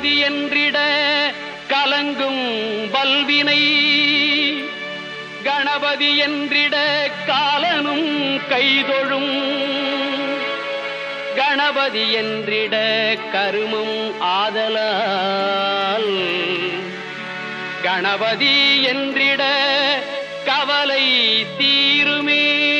கணபதி என்றிட கலங்கும் பல்வினை கணபதி என்றிட காலனும் கைதொழும். கணபதி என்றிட கருமம் ஆதலால். கணபதி என்றிட கவலை தீருமே.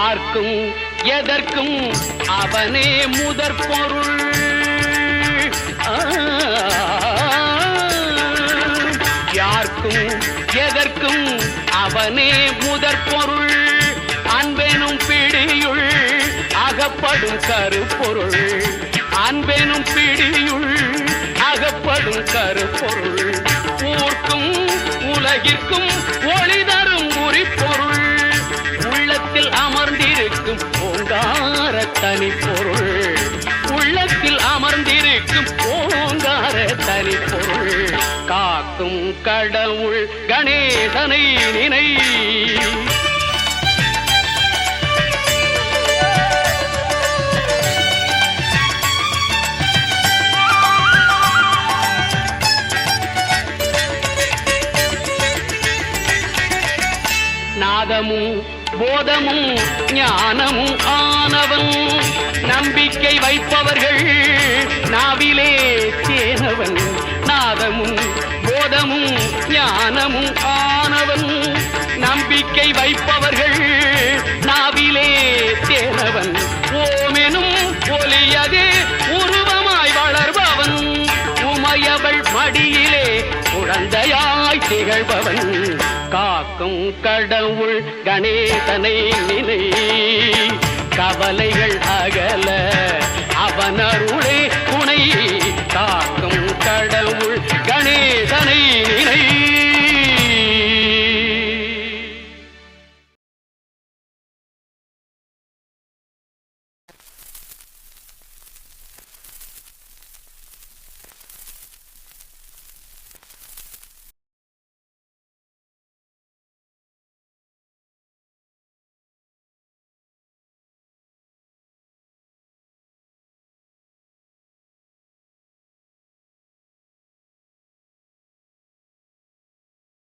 யார்க்கும் எதற்கும் அவனே முதற் பொருள் யார்க்கும் எதற்கும் அவனே முதற் பொருள் அன்பெனும் பிடியுள் அகப்படும் கருப்பொருள். அன்பெனும் பிடியுள் அகப்படும் கருப்பொருள். தனி பொருள் உள்ளத்தில் அமர்ந்திருக்கும் ஓங்கார பொருள் காக்கும் கடவுள் கணேசனை நினை நாதமும் போதமும் ஞானமும் ஆனவன். நம்பிக்கை வைப்பவர்கள் நாவிலே தேனவன் நாதமும் போதமும் ஞானமும் ஆனவன். நம்பிக்கை வைப்பவர்கள் நாவிலே தேனவன் ஓமெனும் ஒலியதே உருவமாய் வளர்பவன். உமையவள் மடியிலே குழந்தையாய் திகழ்பவன். காக்கும் கடவுள் கணேசனை நிலை கவலைகள் அகல அவன்